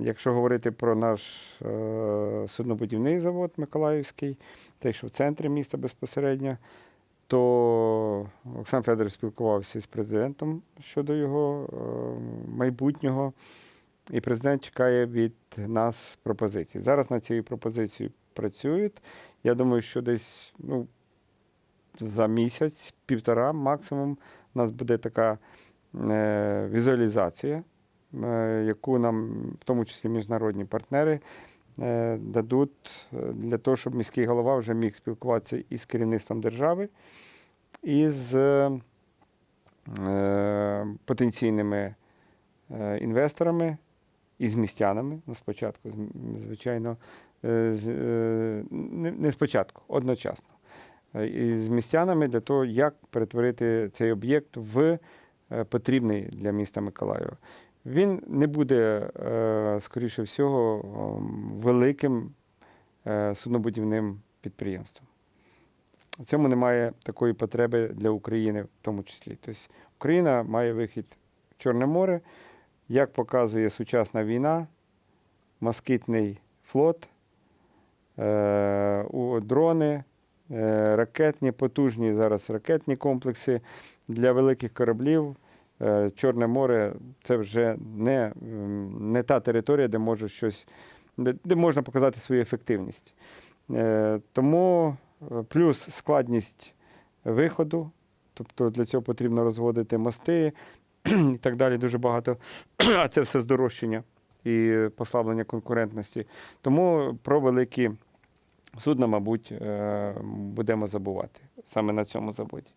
Якщо говорити про наш е, суднобудівний завод Миколаївський, той, що в центрі міста безпосередньо, то Олександр Федорович спілкувався з президентом щодо його е, майбутнього, і президент чекає від нас пропозицій. Зараз над цією пропозицією працюють. Я думаю, що десь ну, за місяць, півтора максимум, у нас буде така е, візуалізація, яку нам, в тому числі міжнародні партнери, е, дадуть е, для того, щоб міський голова вже міг спілкуватися із керівництвом держави, і з е, потенційними е, інвесторами і з містянами. Ну, спочатку, звичайно, е, е, не, спочатку, одночасно. Е, І з містянами для того, як перетворити цей об'єкт в е, потрібний для міста Миколаєва. Він не буде, е, скоріше всього, великим е, суднобудівним підприємством. В цьому немає такої потреби для України в тому числі. Тобто Україна має вихід в Чорне море, як показує сучасна війна, москітний флот, е, дрони, е, ракетні, потужні зараз ракетні комплекси для великих кораблів. Е, Чорне море це вже не, не та територія, де може щось, де, де можна показати свою ефективність. Е, Тому е, плюс складність виходу, тобто для цього потрібно розводити мости і так далі. Дуже багато. А це все здорожчання і послаблення конкурентності. Тому про великі судна, мабуть, будемо забувати саме на цьому заводі.